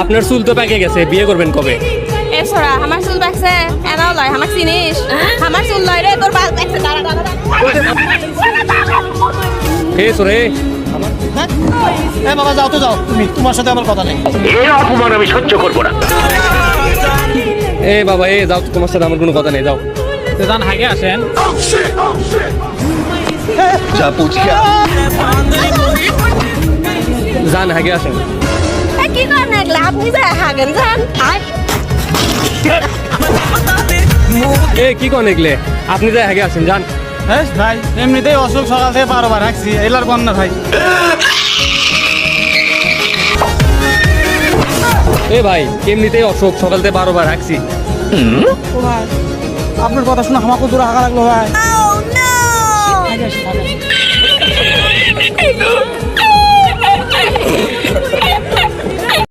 আপনার চুল তো পেকে গেছে বিয়ে করবেন কবে? আমার চুল পাকছে এনাও লয় আমার চিনিস? আমার চুল লয় রে তোর বাল পাকছে দাঁড়া দাঁড়া হে সোরে। এ বাবা যাও তো যাও। তুমি তোমার সাথে আমার কথা নেই। এর অপমান আমি সহ্য করব না। এ বাবা এ যাও তোমার সাথে আমার কোনো কথা নেই যাও। যান হাগে আসেন। যান হাগে আসেন। আপনি যে হাগেন যান এ কি কোন এগলে আপনি যাই হাগে আছেন যান হ্যাঁ ভাই এমনিতেই অসুখ সকাল থেকে বারোবার রাখছি এলার বন্যা ভাই। এ ভাই এমনিতেই অশোক সকাল থেকে বারোবার রাখছি আপনার কথা শুনে আমাকে দূরে হাগা লাগল ভাই। Oh!